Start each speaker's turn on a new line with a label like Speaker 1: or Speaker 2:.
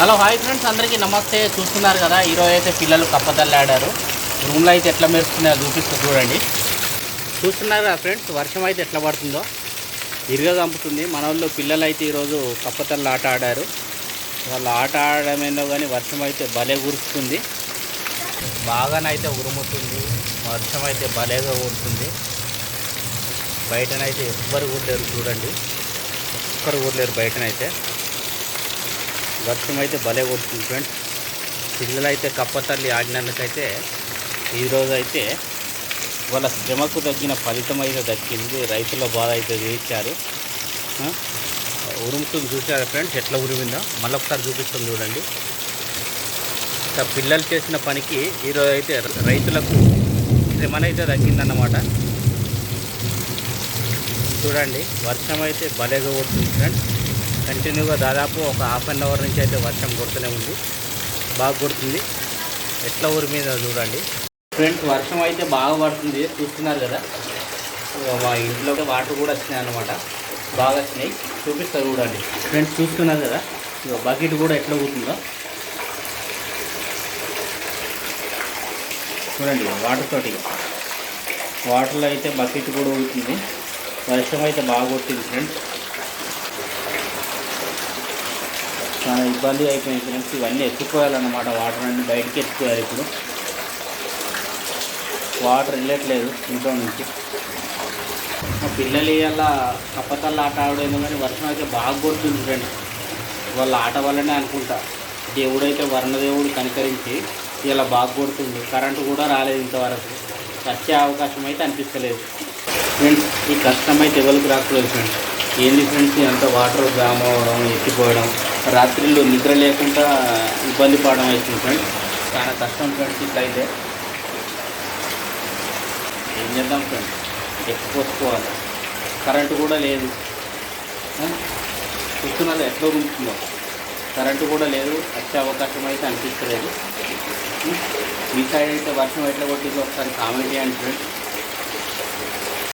Speaker 1: Hello hi friends. అందరికీ నమస్తే. చూస్తున్నారు కదా ఈరోజు అయితే పిల్లలు కప్పతల్లి ఆడారు రూమ్లో అయితే ఎట్లా మెరుస్తున్నాయో చూపిస్తూ చూడండి. చూస్తున్నారు కదా ఫ్రెండ్స్ వర్షం అయితే ఎట్లా పడుతుందో? ఇరుగా చంపుతుంది. మన వాళ్ళు పిల్లలు అయితే ఈరోజు కప్పతల్లి ఆట ఆడారు వాళ్ళు ఆట ఆడమేనో కానీ వర్షం అయితే భలే కురుస్తుంది. బాగానైతే ఉరుముతుంది. వర్షం అయితే భలేగా ఉంటుంది బయటనైతే ఎవ్వరు ఊర్లేరు చూడండి. ఒక్కరు ఊర్లేరు బయటనైతే. వర్షం అయితే భలే కొడుతుంది ఫ్రెండ్స్. పిల్లలు అయితే కప్పతల్లి ఆడినందుకైతే ఈరోజు అయితే వాళ్ళ శ్రమకు తగ్గిన ఫలితం అయితే దక్కింది. రైతుల బాధ అయితే తీర్చారు. ఉరుముతుంది చూసారా ఫ్రెండ్స్? ఎట్లా ఉరిమిందో? మళ్ళీ ఒకసారి చూపిస్తుంది చూడండి పిల్లలు చేసిన పనికి ఈరోజు అయితే రైతులకు శ్రమనైతే తగ్గిందన్నమాట చూడండి వర్షం అయితే భలేగా కొడుతుంది ఫ్రెండ్స్. కంటిన్యూగా దాదాపు ఒక హాఫ్ అన్ అవర్ నుంచి అయితే వర్షం కొడుతూనే ఉంది. బాగా కొడుతుంది. ఎట్లా ఊరి మీద చూడండి. ఫ్రెండ్స్ వర్షం అయితే బాగా పడుతుంది. చూస్తున్నారు కదా. మా ఇంట్లో వాటర్ కూడా వచ్చినాయి అనమాట బాగా వచ్చినాయి. చూపిస్తారు చూడండి. ఫ్రెండ్స్ చూస్తున్నారు కదా. ఇగో బకెట్ కూడా ఎట్లా ఊరుతుందో. చూడండి వాటర్ తోటి. వాటర్లో అయితే బకెట్ కూడా ఊరుతుంది. వర్షం అయితే బాగా కొట్టింది ఫ్రెండ్స్. చాలా ఇబ్బంది అయిపోయింది ఫ్రెండ్స్. ఇవన్నీ ఎత్తుకోవాలన్నమాట వాటర్ అన్ని బయటికి ఎత్తుకోవాలి ఇప్పుడు. వాటర్ వెళ్ళట్లేదు ఇంట్లో నుంచి. మా పిల్లలు ఇవాళ కప్పతల్ల ఆట ఆడేది కానీ వర్షం అయితే బాగా కొడుతుంది ఫ్రెండ్స్. వాళ్ళ ఆట వల్లనే అనుకుంటా. దేవుడైతే వర్ణదేవుడు కనికరించి ఇలా బాగా కొడుతుంది. కరెంటు కూడా రాలేదు ఇంతవరకు. వచ్చే అవకాశం అయితే అనిపిస్తలేదు. ఫ్రెండ్స్ ఈ కష్టం అయితే ఎవరికి రాకూడదు ఫ్రెండ్స్. ఏంది ఫ్రెండ్స్ అంత వాటర్ జామ్ అవ్వడం ఎత్తిపోవడం రాత్రిళ్ళు నిద్ర లేకుండా ఇబ్బంది పడడం అవుతుంది ఫ్రెండ్. చాలా కష్టం ఫ్రెండ్స్ ఇట్లయితే ఏం. చేద్దాం ఫ్రెండ్? ఎక్కిపోసుకోవాలి కరెంటు కూడా లేదు. ఆ? చూస్తున్నారు ఎట్లా ఉంటుందో కరెంటు కూడా లేదు. వచ్చే అవకాశం అయితే అనిపిస్తలేదు. మీ సైడ్ అయితే వర్షం ఎట్లా కొట్టిందో ఒకసారి కామెంట్ చేయండి ఫ్రెండ్స్